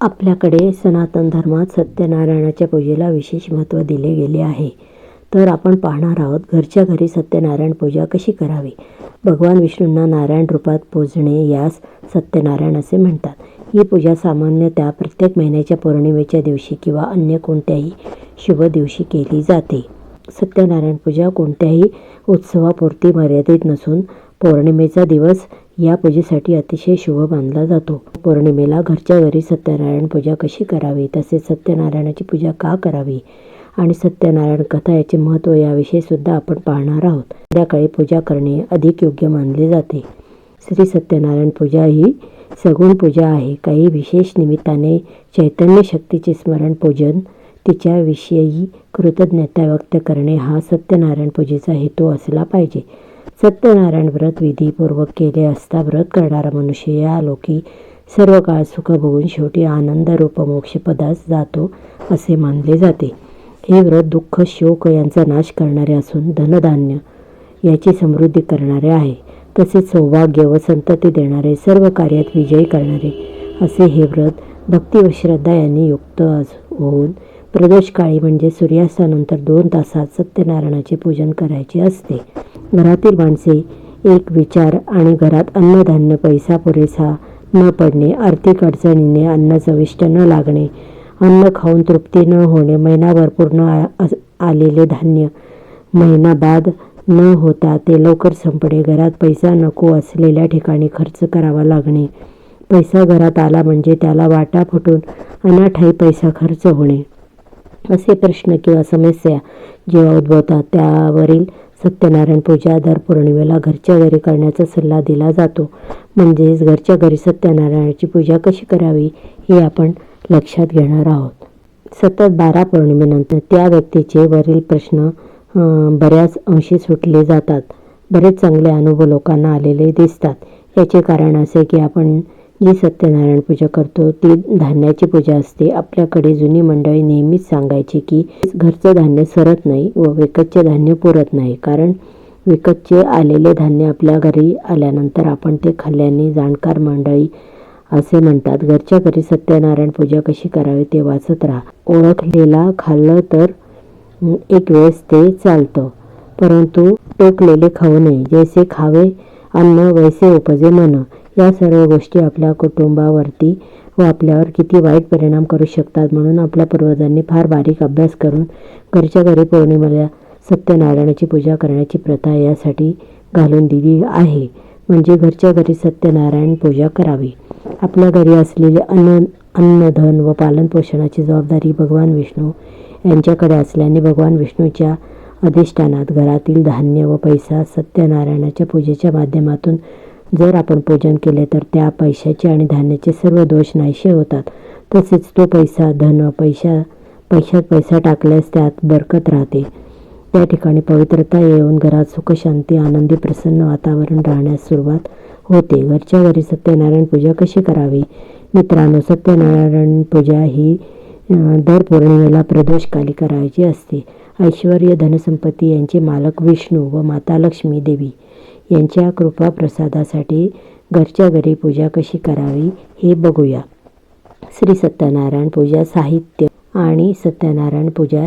आपल्याकडे सनातन धर्मात सत्यनारायणाच्या पूजेला विशेष महत्त्व दिले गेले आहे. तर आपण पाहणार आहोत घरच्या घरी सत्यनारायण पूजा कशी करावी? भगवान विष्णूंना नारायण रूपात पूजणे यास सत्यनारायण असे म्हणतात. ही पूजा सामान्यतः प्रत्येक महिन्याच्या पौर्णिमेच्या दिवशी किंवा अन्य कोणत्याही शुभ दिवशी केली जाते. सत्यनारायण पूजा कोणत्याही उत्सवापुरती मर्यादित नसून पौर्णिमेचा दिवस या पूजेसाठी अतिशय शुभ मानला जातो. पौर्णिमेला घरच्या घरी सत्यनारायण पूजा कशी करावी? तसेच सत्यनारायणाची पूजा का करावी? आणि सत्यनारायण कथा याचे महत्त्व याविषयी सुद्धा आपण पाहणार आहोत. संध्याकाळी पूजा करणे अधिक योग्य मानले जाते. श्री सत्यनारायण पूजा ही सगुण पूजा आहे. काही विशेष निमित्ताने चैतन्य शक्तीचे स्मरण पूजन तिच्याविषयी कृतज्ञता व्यक्त करणे हा सत्यनारायण पूजेचा हेतू असला पाहिजे. सत्यनारायण व्रत विधीपूर्वक केले असता व्रत करणारा मनुष्य या लोकी सर्व काळ सुख भोगून शेवटी आनंदरूप मोक्षपदास जातो असे मानले जाते. हे व्रत दुःख शोक यांचा नाश करणारे असून धनधान्य याची समृद्धी करणारे आहे. तसेच सौभाग्य व संतती देणारे सर्व कार्यात विजयी करणारे असे हे व्रत भक्ती व श्रद्धा यांनी युक्त होऊन प्रदोष काळी म्हणजे सूर्यास्तानंतर दोन तासात सत्यनारायणाचे पूजन करायचे असते. घरातील माणसे एक विचार आणि घरात अन्नधान्य पैसा पुरेसा न पडणे आर्थिक अडचणीने अन्न चविष्ट न लागणे अन्न खाऊन तृप्ती न होणे महिनाभर पूर्ण आ- आलेले धान्य महिना बाद न होता ते लवकर संपणे घरात पैसा नको असलेल्या ठिकाणी खर्च करावा लागणे. पैसा घरात आला म्हणजे त्याला वाटा फुटून अनाठाई पैसा खर्च होणे. असे प्रश्न किंवा समस्या जेव्हा उद्भवतात त्यावरील सत्यनारायण पूजा दर पौर्णिमेला घरच्या घरी करण्याचा सल्ला दिला जातो. म्हणजेच घरच्या घरी सत्यनारायणाची पूजा कशी करावी हे आपण लक्षात घेणार आहोत. सतत बारा पौर्णिमेनंतर त्या व्यक्तीचे वरील प्रश्न बऱ्याच अंशी सुटले जातात. बरेच चांगले अनुभव लोकांना आलेले दिसतात. याचे कारण असे की आपण जी सत्यनारायण पूजा करतो ती धान्याची पूजा असते. आपल्याकडे जुनी मंडळी नेहमीच सांगायची की घरचं धान्य सरत नाही व विकतचे धान्य पुरत नाही. कारण विकतचे आलेले धान्य आपल्या घरी आल्यानंतर आपण ते खाल्ल्याने जाणकार मंडळी असे म्हणतात. घरच्या घरी सत्यनारायण पूजा कशी करावी ते वाचत राहा. ओळखलेला खाल्लं तर एक वेळेस ते चालतं. परंतु टोकलेले खाऊ नये. जैसे खावे अन्न वैसे उपजे म्हण या सर्व गोष्टी आपल्या कुटुंबावरती व आपल्यावर किती वाईट परिणाम करू शकतात म्हणून आपल्या पूर्वजांनी फार बारीक अभ्यास करून घरच्या घरी पौर्णिमेला सत्यनारायणाची पूजा करण्याची प्रथा यासाठी घालून दिली आहे. म्हणजे घरच्या घरी सत्यनारायण पूजा करावी. आपल्या घरी असलेले अन्न अन्नधन व पालनपोषणाची जबाबदारी भगवान विष्णू यांच्याकडे असल्याने भगवान विष्णूच्या अधिष्ठानात घरातील धान्य व पैसा सत्यनारायणाच्या पूजेच्या माध्यमातून जर आपण पूजन केले तर त्या पैशाचे आणि धान्याचे सर्व दोष नाहीसे होतात. तसेच तो पैसा धन पैशा पैशात पैसा टाकल्यास त्यात बरकत राहते. त्या ठिकाणी पवित्रता येऊन घरात सुखशांती आनंदी प्रसन्न वातावरण राहण्यास सुरुवात होते. घरच्या घरी सत्यनारायण पूजा कशी करावी? मित्रांनो सत्यनारायण पूजा ही दर पौर्णिमेला प्रदोषकाली करायची असते. ऐश्वर धनसंपत्ती यांचे मालक विष्णू व माता लक्ष्मी देवी. यांच्या कृपा प्रसादासाठी घरच्या घरी पूजा कशी करावी हे बघूया. श्री सत्यनारायण पूजा साहित्य आणि सत्यनारायण पूजा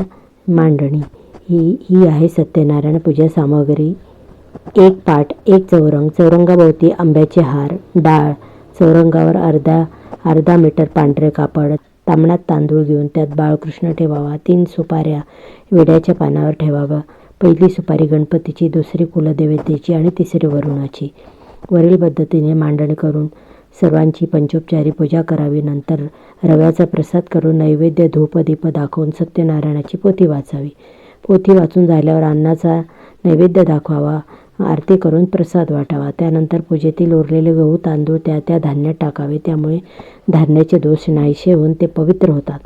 मांडणी. ही ही आहे सत्यनारायण पूजा सामग्री. एक पाट एक चौरंग चौरंगाभोवती आंब्याचे हार डाळ चौरंगावर अर्धा अर्धा मीटर पांढरे कापड तांबणात तांदूळ घेऊन त्यात बाळकृष्ण ठेवावा तीन सुपाऱ्या विड्याच्या पानावर ठेवावा पहिली सुपारी गणपतीची दुसरी कुलदेवतेची आणि तिसरी वरुणाची. वरील पद्धतीने मांडणी करून सर्वांची पंचोपचारी पूजा करावी. नंतर रव्याचा प्रसाद करून नैवेद्य धूपदीप दाखवून सत्यनारायणाची पोथी वाचावी. पोथी वाचून झाल्यावर अन्नाचा नैवेद्य दाखवावा. आरती करून प्रसाद वाटावा. त्यानंतर पूजेतील उरलेले गहू तांदूळ त्या त्या धान्यात टाकावे. त्यामुळे धान्याचे दोष नाहीसे होऊन ते पवित्र होतात.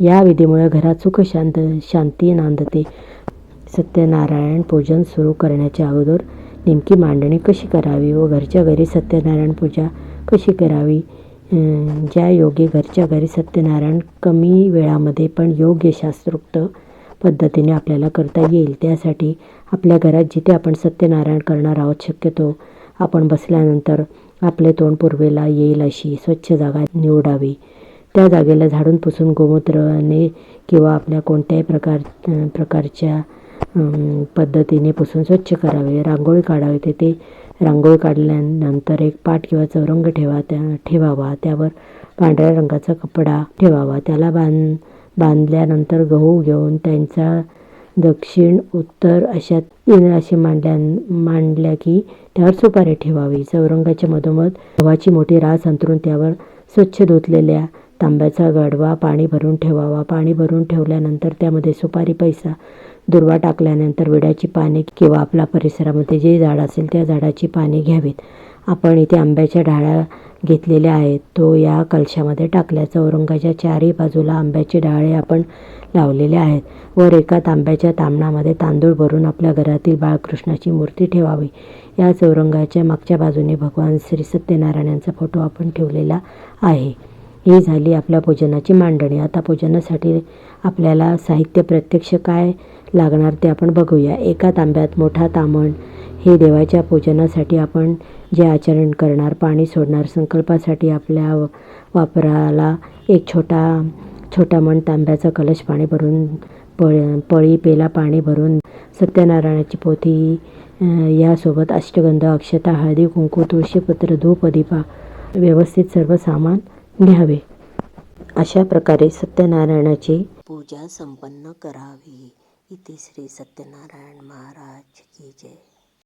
या विधीमुळे घरात सुख शांत शांती नांदते. सत्यनारायण पूजन सुरू करण्याच्या अगोदर नेमकी मांडणी कशी करावी व घरच्या घरी सत्यनारायण पूजा कशी करावी? ज्या योगे घरच्या घरी सत्यनारायण कमी वेळामध्ये पण योग्य शास्त्रोक्त पद्धतीने आपल्याला करता येईल त्यासाठी आपल्या घरात जिथे आपण सत्यनारायण करणार आहोत शक्यतो आपण बसल्यानंतर आपले तोंड पूर्वेला येईल अशी स्वच्छ जागा निवडावी. त्या जागेला झाडून पुसून गोमूत्राने किंवा आपल्या कोणत्याही प्रकार प्रकारच्या पद्धतीने पुसून स्वच्छ करावे रांगोळी काढावी. तेथे रांगोळी काढल्यानंतर एक पाट किंवा चौरंग ठेवा त्या ठेवावा. त्यावर पांढऱ्या रंगाचा कपडा ठेवावा. त्याला बांध बांधल्यानंतर गहू घेऊन त्यांचा दक्षिण उत्तर अशा तीन असे मांडल्या मांडल्या की त्यावर सुपारी ठेवावी. चौरंगाच्या मधोमध गव्हाची मोठी रास अंतरून त्यावर स्वच्छ धुतलेल्या तांब्याचा गडवा पाणी भरून ठेवावा. पाणी भरून ठेवल्यानंतर त्यामध्ये सुपारी पैसा दुर्वा टाकल्यानंतर विड्याची पाने किंवा आपल्या परिसरामध्ये जे झाड असेल त्या झाडाची पाने घ्यावीत. आपण इथे आंब्याच्या डाळ्या घेतलेल्या आहेत तो या कलशामध्ये टाकल्या चौरंगाच्या चारही बाजूला आंब्याचे डाळे आपण लावलेले आहेत. वर एका तांब्याच्या तांबणामध्ये तांदूळ भरून आपल्या घरातील बाळकृष्णाची मूर्ती ठेवावी. या चौरंगाच्या मागच्या बाजूने भगवान श्री सत्यनारायणांचा फोटो आपण ठेवलेला आहे. ही झाली आपल्या पूजनाची मांडणी. आता पूजनासाठी आपल्याला साहित्य प्रत्यक्ष काय लागणार ते आपण बघूया. एका तांब्यात मोठा तामण हे देवाच्या पूजनासाठी आपण जे आचरण करणार पाणी सोडणार संकल्पासाठी आपल्या वापराला एक छोटा छोटा मण तांब्याचा कलश पाणी भरून पळ पळी पेला पाणी भरून सत्यनारायणाची पोथी यासोबत अष्टगंध अक्षता हळदी कुंकू तुळशीपत्र धूप दीपा व्यवस्थित सर्व सामान घ्यावे अशा प्रकारे सत्यनारायणाची पूजा संपन्न करावी. इथे श्री सत्यनारायण महाराज की जय.